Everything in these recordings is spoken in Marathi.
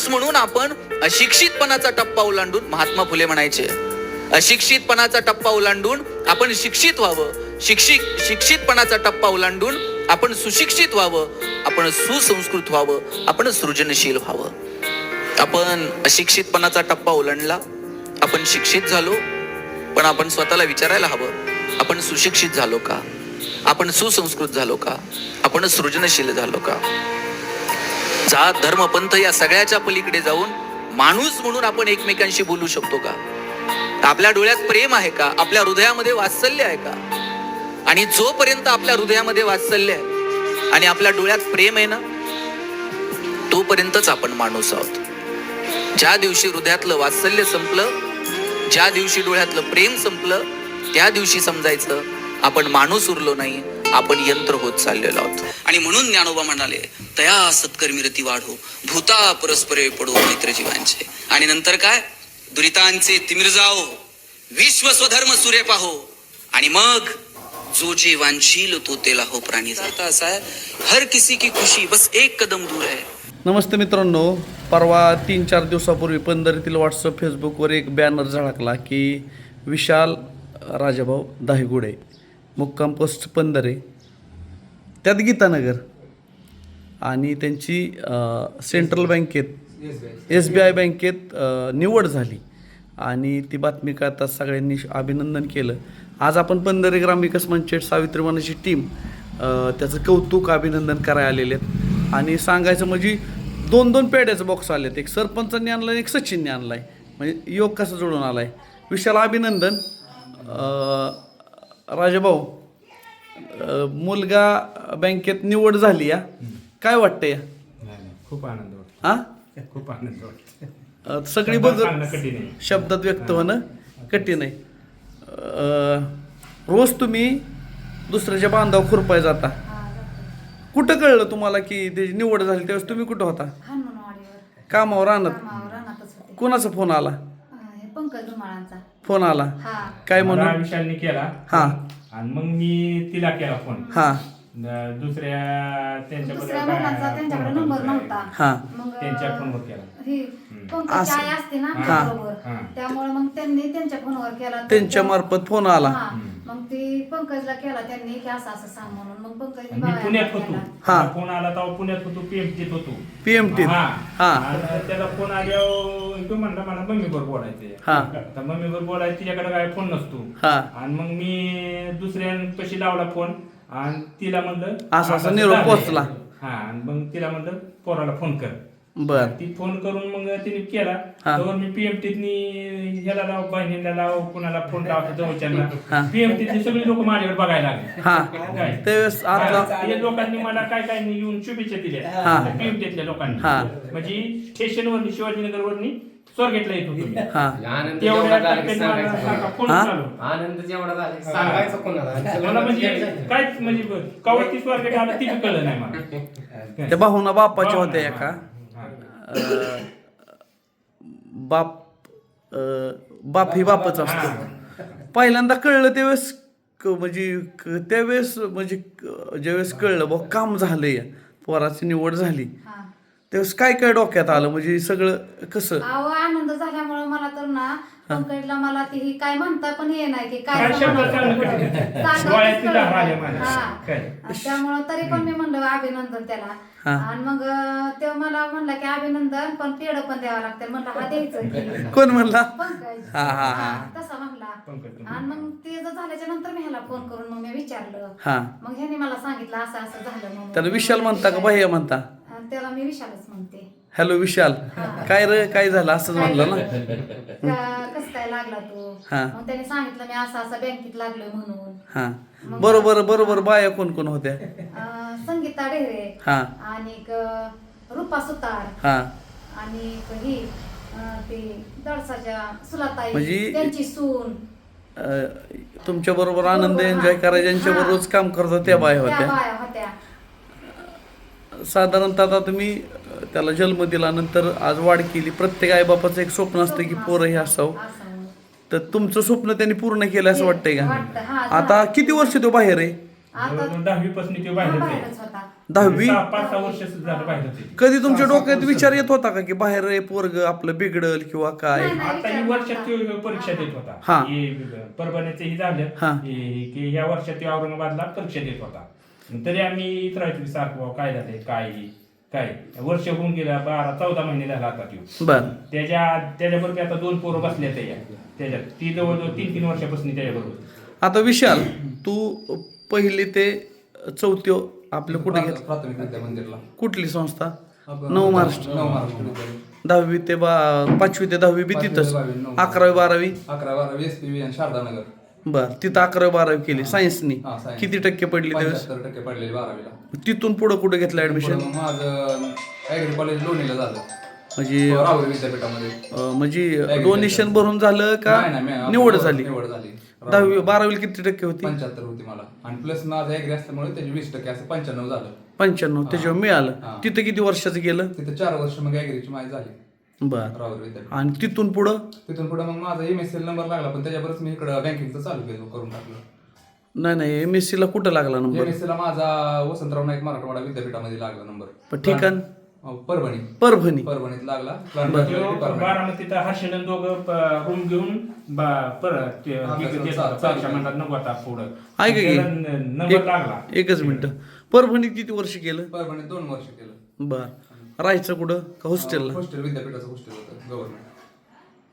माणूस म्हणून आपण अशिक्षितपणाचा टप्पा ओलांडून महात्मा फुले म्हणायचे. अशिक्षितपणाचा टप्पा ओलांडून आपण शिक्षित व्हावं. शिक्षित शिक्षितपणाचा टप्पा ओलांडून आपण सुशिक्षित व्हावं. आपण सुसंस्कृत व्हावं. आपण सृजनशील व्हावं. आपण अशिक्षितपणाचा टप्पा ओलांडला. आपण शिक्षित झालो. पण आपण स्वतःला विचारायला हवं. आपण सुशिक्षित झालो का? आपण सुसंस्कृत झालो का? आपण सृजनशील झालो का? जात धर्म पंथ या सगळ्याच्या पलीकडे जाऊन माणूस म्हणून आपण एकमेकांशी बोलू शकतो का? आपल्या डोळ्यात प्रेम आहे का? आपल्या हृदयामध्ये वात्सल्य आहे का? आणि जोपर्यंत आपल्या हृदयामध्ये वात्सल्य आहे आणि आपल्या डोळ्यात प्रेम आहे ना तोपर्यंतच आपण माणूस आहोत. ज्या दिवशी हृदयातलं वात्सल्य संपलं ज्या दिवशी डोळ्यातलं प्रेम संपलं त्या दिवशी समजायचं आपण माणूस उरलो नाही. आपण यंत्र होत चाललेलो आहोत. आणि म्हणून ज्ञानोबा म्हणाले तया सत्कर्मी रती वाढो भूता परस्परे पडो मित्र जीवांचे. आणि नंतर काय? दुरितांचे तिमिर जाओ विश्व स्वधर्म सूर्य पाहो. आणि मग जो जे वांछील तो तेला हो प्राणी जाता. असा आहे हर किसी की खुशी बस एक कदम दूर है नमस्ते मित्रांनो परवा तीन चार दिवसापूर्वी पंधरीतील व्हॉट्सअप फेसबुकवर एक बॅनर झळकला की विशाल राजाभाऊ दाहिगुडे. मुक्काम पोस्ट पंधरे त्यात गीतानगर आणि त्यांची सेंट्रल बँकेत एस बी आय बँकेत निवड झाली. आणि ती बातमी करता सगळ्यांनी अभिनंदन केलं. आज आपण पंधरे ग्रामविकास मंचेट सावित्रीमानाची टीम त्याचं कौतुक अभिनंदन करायला आलेले आहेत. आणि सांगायचं म्हणजे दोन दोन पेढ्याचं बॉक्स आलेत. एक सरपंचांनी आणलं एक सचिनने आणला आहे म्हणजे योग कसा जुळून आला आहे विशाल अभिनंदन. राजाभाऊ मुलगा बँकेत निवड झाली या. काय वाटतं या. खूप आनंद वाटतो. हा खूप आनंद वाटतो. अ, सगळी शब्दात बघ सांगणं कठीण आहे. शब्दात व्यक्त होणं कठीण आहे. अ, रोज तुम्ही दुसऱ्याच्या बांधावर खुरपाय जाता. कुठं कळलं तुम्हाला की त्याची निवड झाली त्यावेळेस तुम्ही कुठं होता? हनुमानवाडीवर. कामावर आणत कामावर रानातच होते. कोणाचा फोन आला? अं, हे पंकज रुमाळांचा. फोन आला. हा. काय मला म्हणून? विशालने केला. हा. आणि मग मी तिला केला फोन. हा. न- दुसऱ्या मुलांचा त्यांच्याकडे नंबर नव्हता. हा. मग त्यांच्या फोनवर केला. ही पंकजची आई असते ना हा. बरोबर हा. त्यामुळे मग त्यांनी त्यांच्या फोनवर केला. त्यांच्या त्या- मार्फत फोन आला. हा. मग ती पंकजला केला त्यांनी की असं असं सांग म्हणून. मग मी बाळाला पुण्यात होतो. हा. फोन आला तेव्हा पुण्यात होतो पीएमटीत होतो. पीएमटी हा. हा. आणि त्याला फोन आल्यावर तो म्हणला मला मम्मीवर हा. तर मम्मीवर बोलायचं तिच्याकडे काय फोन नसतो. हा. आणि मग मी दुसऱ्यांपाशी लावला फोन. आणि तिला म्हणलं असा असं निरोप. पोहोचला. हा. आणि मग तिला म्हणलं पोराला फोन कर. बर. ती फोन करून मग तिने केला. तर मी पीएमटीतनी ह्याला लाव बहिणीला लाव कुणाला फोन लावतो हा. जवळच्या पीएमटीतली सगळी लोक माझ्याकडे बघायला लागले. हा? त्यावेळेस हे. लोकांनी मला काय काय नाही येऊन शुभेच्छा. दिल्या. पीएमटीतल्या लोकांनी. हा. म्हणजे स्टेशनवरनी शिवाजीनगर वरनी स्वर्गेटला येत होतो हा. आनंद जेवढा की सांगायचं कोणाला. की म्हणजे काय म्हणजे कवळ ती स्वर्गेट आला ती कळलं नाही मला. त्या भाऊना बापाच्या होत्या एका. अं, बाप बाप ही बापच असतो. पहिल्यांदा कळलं त्यावेळेस म्हणजे क- त्यावेळेस म्हणजे ज्यावेळेस कळलं बा काम झालंय. पोराची निवड झाली. हा. त्यावेळेस काय काय डोक्यात आलं? म्हणजे सगळं कसं? आनंद झाल्यामुळे मला तर ना पंकजला मला ती ही काय म्हणता पण ये नाही की काय. हा. त्यामुळं तरी पण मी म्हणलं अभिनंदन त्याला. हा. आणि मग तो मला म्हणला की अभिनंदन पण पेड पण द्यावं लागतं. म्हणलं हा द्यायचं. कोण म्हणला? हा, हा, हा. तसा म्हणला. आणि मग ते जर झाल्याच्यानंतर मी ह्याला फोन करून मग मी विचारलं. हा. मग ह्याने मला सांगितलं असं असं झालं त्याला विशाल म्हणता का भैया म्हणता? आणि त्याला मी विशालच म्हणते. हॅलो विशाल. काय रे काय झालं? असंच म्हणलं ना? लागला तू. हा. मग त्याने सांगितलं मी असं असं बँकेत लागलोय म्हणून. हा. बरोबर बरोबर. बाया कोण कोण होत्या? अं, संगीता ढेरे हा. आणि रूपा सुतार हा. आणि ही अं, ती दडसाच्या सुलाताई म्हणजे- त्यांची सून. तुमच्या बरोबर आनंद एन्जॉय करायचा ज्यांच्या बरोबर रोज काम करतो त्या बाया त्या होत्या. बाया होत्या. साधारणतः आता तुम्ही अ, त्याला जन्म दिला नंतर आज वाढ केली. प्रत्येक आईबापाचं एक स्वप्न असतं की पोरं हे असावं. असं. तर तुमचं स्वप्न त्यांनी पूर्ण केलं असं वाटतंय वाटतं, का हा, आता किती वर्ष तो बाहेर आहे? आता जवळजवळ दहावी पासून ते बाहेर बाहेरच होता. दहावी? सहा- पाच सहा वर्ष झालं बाहेर होते कधी तुमच्या डोक्यात विचार येत होता का की बाहेर पोरग आपलं बिघडल किंवा काय? नाही, नाही. आता ही वर्षात तो परीक्षा देत होता. हा. हे परभणीचं ही झालं. हा. हे- की ह्या वर्षात तो औरंगाबादला परीक्षा देत होता. तरी आम्ही इतरायचो की सारखं काय झालंय काय हे, काय? वर्ष होऊन गेला बारा चौदा महिने झाला आता त्यो. बर. त्याच्या त्याच्याबरोबर आता दोन पोरं बसल्या त्याच्या त्याच्यात. ती जवळजवळ तीन तीन वर्षापासून त्याच्याबरोबर. आता विशाल तू पहिली ते चौथी आपलं कुठे घेत प्राथमिक विद्या मंदिरला कुठली संस्था? नव महाराष्ट्र नव महाराष्ट्र. विद्यालय. दहावी ते बा पाचवी ते दहावी बी पाचवी तिथंच. ते दहावी, नऊ. अकरावी बारावी. अकरा बारावी एस पी आणि शारदानगर. बर तिथं अकरावी बारावी केली सायन्सनी हा, science. किती टक्के पडली त्यावेळेस पंच्याहत्तर टक्के पडलेले बारावीला. तिथून पुढं कुठे घेतलं पुढं ऍडमिशन मग माझं ऍग्री कॉलेज लोणीला झालं. म्हणजे राहुरी विद्यापीठामध्ये. अं, म्हणजे डोनेशन भरून झालं का नाही, नाही, मी आपलं निवड झाली? निवड झाली. दहावी बारावीला किती टक्के होती? पंच्याहत्तर होती मला. आणि प्लस माझं ऍग्री असल्यामुळे त्याची वीस टक्के असं पंच्याण्णव झालं. पंच्याण्णव त्याच्यावर मिळालं. हा. तिथं किती वर्षाचं गेलं? तिथे चार वर्ष मग ऍग्रीची माहिती झाली. बर. विद्यापीठ आणि तिथून पुढं? तिथून पुढे मग माझा एम एस नंबर लागला पण त्याच्यावरच मी इकडं बँकिंगचं चालू केलं करून टाकलं. नाही नाही एम एस ला कुठं लागला एम नंबर एस ला माझा वसंतराव नाईक मराठवाडा विद्यापीठामध्ये लागला नंबर पण ठिकाण? अं, परभणी. परभणी. परभणीत लागला. डिपार्टमेंट बारामतीत हर्षलन दोघं रूम घेऊन बा- परत ते तसं देत चा- होता. चालू परीक्षा म्हणतात नको आता पुढं. ऐका की. त्याला न- नंबर एक- लागला. एकच मिनिट. परभणीत किती वर्ष केलं? परभणीत दोन वर्ष केलं. बर. राहायचं कुठं? का हॉस्टेलला हॉस्टेल विद्यापीठाचं हॉस्टेल होतं गव्हर्नमेंट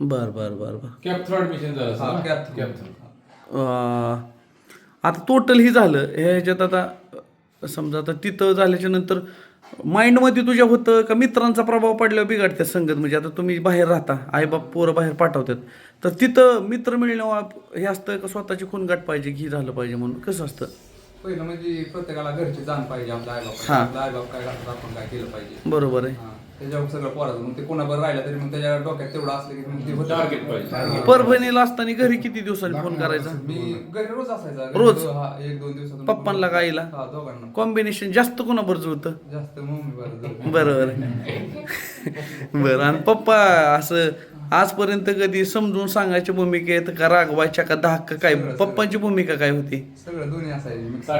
बर बर बर बर. कॅप थ्रू ऍडमिशन झालं हा, असेल. अं, आता टोटल ही झालं. ह्याच्यात आता अं, समजा आता तिथं झाल्याच्यानंतर माइंडमध्ये तुझ्या होतं का मित्रांचा प्रभाव पडल्यावर बिघडत्या संगत? म्हणजे आता तुम्ही बाहेर राहता आईबाप पोरं बाहेर पाठवतात. तर तिथं मित्र मिळणं हे असतं का स्वतःची खूनगाठ पाहिजे की झालं पाहिजे म्हणून? कसं असतं? पहिलं म्हणजे प्रत्येकाला घरची जाण पाहिजे आई हा. आपला आई बाप काय करतात आपण काय केलं पाहिजे बरोबर आहे हा. त्याच्यावर सगळं पोराचं मग ते कोणाबरोबर राहिलं तरी मग त्याच्या डोक्यात तेवढं असलं की मग ते होतं. Target पाहिजे. परभणीला असताना घरी किती दिवसांनी फोन करायचा मी घरी रोज असायचा घरी रोज? दो- हा, एक दोन दिवसातून पप्पांना का आईला? हा दोघांना कॉम्बिनेशन जास्त कोणाबरोबर जुळतं जास्त मम्मी बरं बरोबर बरं आणि पप्पा असं आजपर्यंत कधी समजून सांगायची भूमिका आहेत का रागवायच्या का धाक का काय? पप्पांची भूमिका काय होती? सगळं दोन्ही असायचे.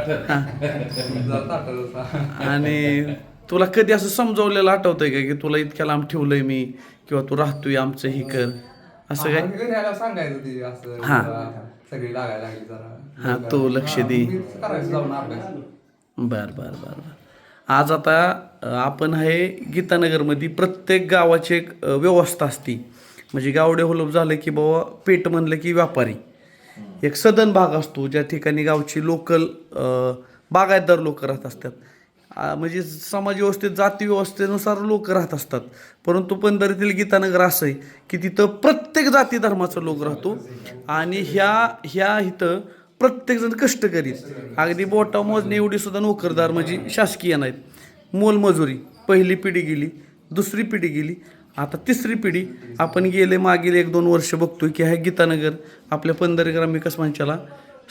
आणि तुला कधी असं समजवलेलं आठवतंय का की तुला इतक्या लांब ठेवलंय मी किंवा तू राहतोय आमचं ही कर असं काय? हा, सांगायचं हा. जरा सगळी लागायला लागली जरा. हा, तू लक्ष दे. बर बर बर बर. आज आता आपण आहे गीतानगरमध्ये प्रत्येक गावाची एक व्यवस्था असती. म्हणजे गावडे डेव्हलप झालं की बाबा पेट म्हणलं की व्यापारी. एक सदन भाग असतो ज्या ठिकाणी गावची लोकल बागायतदार लोक राहत असतात. म्हणजे समाज व्यवस्थेत जाती व्यवस्थेनुसार लोक राहत असतात. परंतु पंढरीतील गीतानगर असं आहे की तिथं प्रत्येक जाती धर्माचा लोक राहतो आणि ह्या ह्या इथं प्रत्येकजण कष्ट करीत. अगदी बोटा मोजणे एवढी सुद्धा नोकरदार म्हणजे शासकीय नाहीत. मोलमजुरी. पहिली पिढी गेली दुसरी पिढी गेली. आता तिसरी पिढी आपण गेले मागील एक दोन वर्ष बघतोय की ह्या गीतानगर आपल्या पंधरा ग्राम विकास मंचाला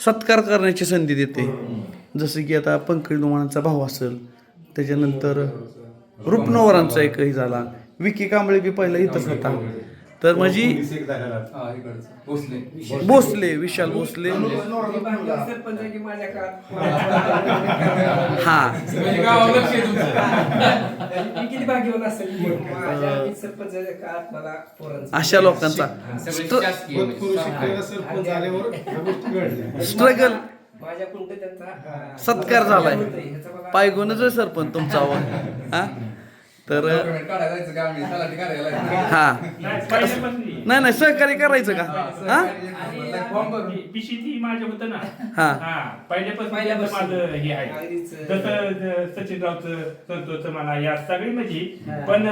सत्कार करण्याची संधी देते. जसं की आता पंकज लोमाणांचा भाव असेल त्याच्यानंतर रुपनवरांचा एकही झाला. विकी कांबळे बी पहिला इथंच होता. तर म्हणजे हा इकडचं. भोसले. विशाल भोसले. हा म्हणजे गावाला लक्ष आहे तुमचं. मी किती भाग्यवान असेल? की माझ्या मी सरपंचाच्या काळात मला पोरांचं. अशा लोकांचा. म्हणजे. स्ट्रगल. सत्कार झालाय. पायगुणच आहे सरपंच तुमचा आवाज. हा? तर. हा. नाही नाही. नाही सहकार्य करायचं का? हा हा. हा. पहिल्यापासून हे या सगळी म्हणजे पण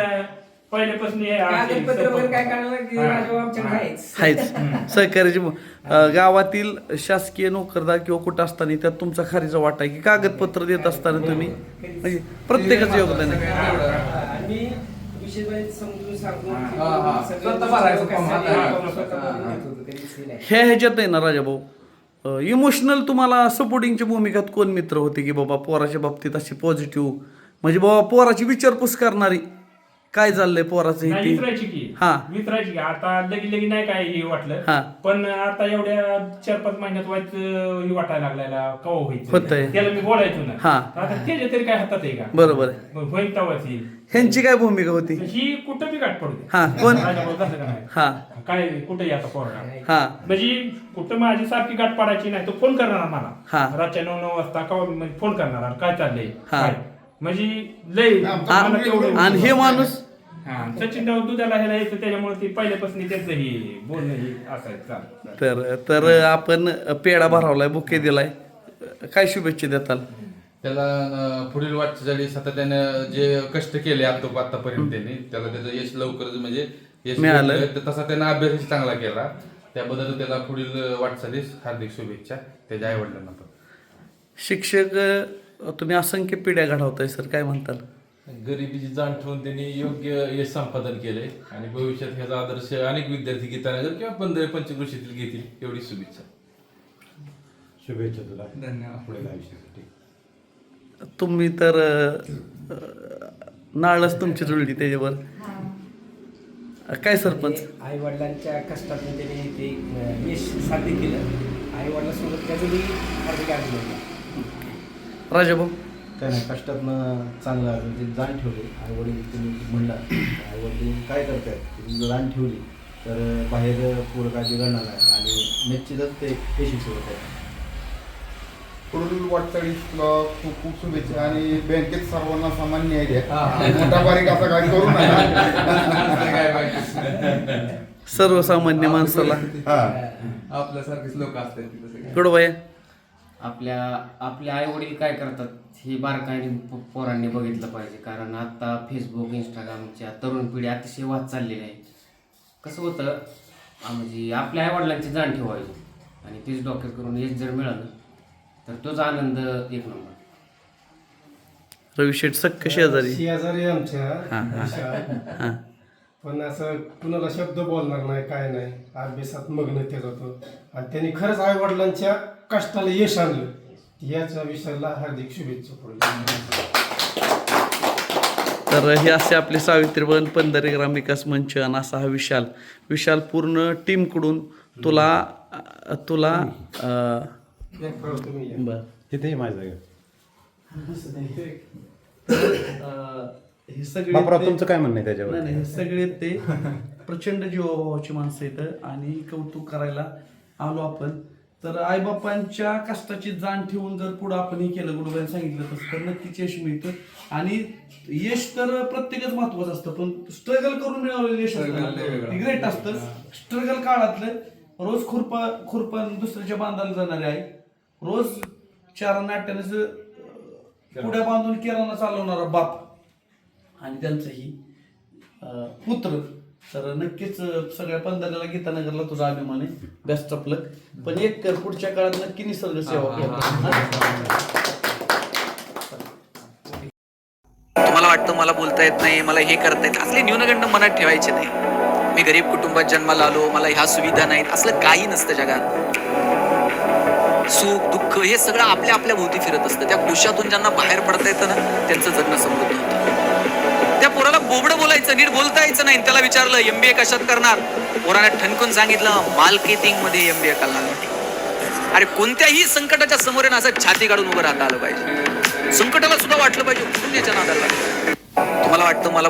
हे हा. सहकार्याची गावातील शासकीय नोकरदार किंवा कुठं असताना त्यात तुमचा खारीचा वाटा आहे की कागदपत्र देत असताना तुम्ही म्हणजे प्रत्येकाचं योगदान आहे. समजून सांगून हा, स्वतः भरायचं फॉर्म. ह्या ह्याच्यात आहे ना राजाभाऊ. इमोशनल तुम्हाला सपोर्टिंगच्या भूमिकात कोण मित्र होते की बाबा पोराच्या बाबतीत अशी पॉझिटिव्ह म्हणजे बाबा पोराची विचारपूस करणारी. काय चाललंय पोराचं हे की. हा. की आता लगी लगी नाही काय हे वाटलं. पण आता एवढ्या चार पाच महिन्यात अं, हे वाटायला लागलायला कवा होतंय. व्हायचं त्याला मी बोलायचो ना हा. आता त्याच्या तरी काय हातात आहे का बरोबर आहे मग होईल तेव्हाच येईल. ह्यांची काय भूमिका होती ही कुठं बी गाठ पडते हा कोण राजाभाऊ झालं का नाही हा काय कुठे आता हा म्हणजे कुठं माझी सारखी गाठ पडायची नाही तो फोन करणार हा. मला रातच्या नऊ नऊ वाजता कवा म्हणजे फोन करणार काय चाललंय हा. काय म्हणजे लय मला तेवढं- आणि हे माणूस हा सचिन राव दुधाला ह्याला यायचं त्याच्यामुळे ते पहिल्यापासून त्यांचं हे बोलणं हे असायचं चालू तर तर आपण पेढा भरावलाय बुके दिलाय. काय शुभेच्छा देताल? त्याला अं, पुढील वाटचाली सातत्यानं जे कष्ट केले आता आतापर्यंत त्यांनी त्याला त्याचं यश लवकरच म्हणजे यश मिळालं. भेटलं. तर तसा त्यानं अभ्यासही चांगला केला. त्याबद्दल त्याला पुढील वाटचालीस हार्दिक शुभेच्छा त्याच्या आई वडिलांना पण. शिक्षक अ, तुम्ही असंख्य पिढ्या घडवताय सर. काय म्हणताल? गरिबीची जाण ठेवून त्यांनी योग्य यश संपादन केलंय. आणि भविष्यात ह्याचा आदर्श अनेक विद्यार्थी गीतानगर किंवा पंधरा पंचकृषीतील घेतील एवढी शुभेच्छा. शुभेच्छा तुला. धन्यवाद. पुढील आयुष्यासाठी. तुम्ही तर नाळच तुमची जुळली त्याच्यावर. काय सरपंच? आई वडिलांच्या कष्टातून त्यांनी ते अं, यश साध्य केलं. आई वडिलांसोबत त्याचं मी हार्दिक अभिनंदन. राजाभाऊ? काय नाही कष्टातनं चांगला म्हणजे जाण ठेवली. आई वडील तुम्ही म्हणला आई वडील काय करतात तुम्ही जाण ठेवली तर बाहेर पुढं काय बिघडणार नाही. आणि निश्चितच ते यशस्वी होत आहे पुढील वाटचाळीस खूप खूप शुभेच्छा. आणि बँकेत सर्वांना समान न्याय द्या. मोठा बारीक असा काही करू नका. काय सर्वसामान्य माणसाला. हा. आपल्यासारखेच लोक असतात कडबाया आपल्या आपले आई वडील काय करतात हे बारकाईने पोरांनी बघितलं पाहिजे. कारण आता फेसबुक इंस्टाग्रामच्या तरुण पिढी अतिशय वाद चाललेली आहे. कसं होतं म्हणजे आपल्या आई वडिलांची जाण ठेवायची आणि तीच डॉक्टर करून यश जर मिळालं तर तोच आनंद एक नंबर. रविशेठ सक्क शेजारी. शेजारी आमच्या. हा, हा. हा. पण असं कुणाला शब्द बोलणार नाही काय नाही. अभ्यासात मग्न ते होतो. आणि त्यांनी खरंच आई वडिलांच्या कष्टाला यश आणलं. याच्या विषयाला हार्दिक शुभेच्छा पुढे. तर हे असे आपले सावित्रीबन पंधरे ग्राम विकास मंच आणि असा हा विशाल. विशाल पूर्ण टीमकडून तुला तुला. अ, हे सगळे तुमचं काय म्हणणं आहे त्याच्यावर? नाही नाही हे सगळे ते प्रचंड जीवाभावाची माणसं इथं आणि कौतुक करायला आलो आपण. तर आईबापांच्या कष्टाची जाण ठेवून जर पुढं आपण हे केलं गुरुबाईने सांगितलं तसं तर नक्कीच यश मिळतं. आणि यश तर प्रत्येकच महत्वाचं असतं पण स्ट्रगल करून मिळवलेलं यश. ग्रेट असतं. स्ट्रगल काळातलं रोज खुरपा खुरपा दुसऱ्याच्या बांधायला जाणारे आहे रोज चार नाट्यानं पुढ्या बांधून किराणा चालवणारा बाप. आणि त्यांचंही पुत्र. तर नक्कीच सगळ्या पंधराला गीतानगरला तुझा अभिमान आहे. बेस्ट ऑफ लक पण एक कर पुढच्या काळात नक्की निसर्ग सेवा कर. तुम्हाला वाटतं मला बोलता येत नाही मला हे करता येत असले न्यूनगंड मनात ठेवायचे नाही. मी गरीब कुटुंबात जन्माला आलो मला ह्या सुविधा नाहीत. असलं काही नसतं जगात. सुख दुःख हे सगळं आपल्या आपल्या भोवती फिरत असतं. त्या कोशातून ज्यांना बाहेर पडता येतं ना त्यांचं जगणं समृद्ध होतं. पोराला बोबडं बोलायचं नीट बोलता यायचं नाही. त्याला विचारलं एमबीए कशात करणार? पोराने ठणकून सांगितलं मार्केटिंगमध्ये एमबीए करणार अरे कोणत्याही संकटाच्या समोर ना असं छाती काढून उभं राहता आलं पाहिजे. संकटाला सुद्धा वाटलं पाहिजे कुठून नादाला तुम्हाला वाटतं मला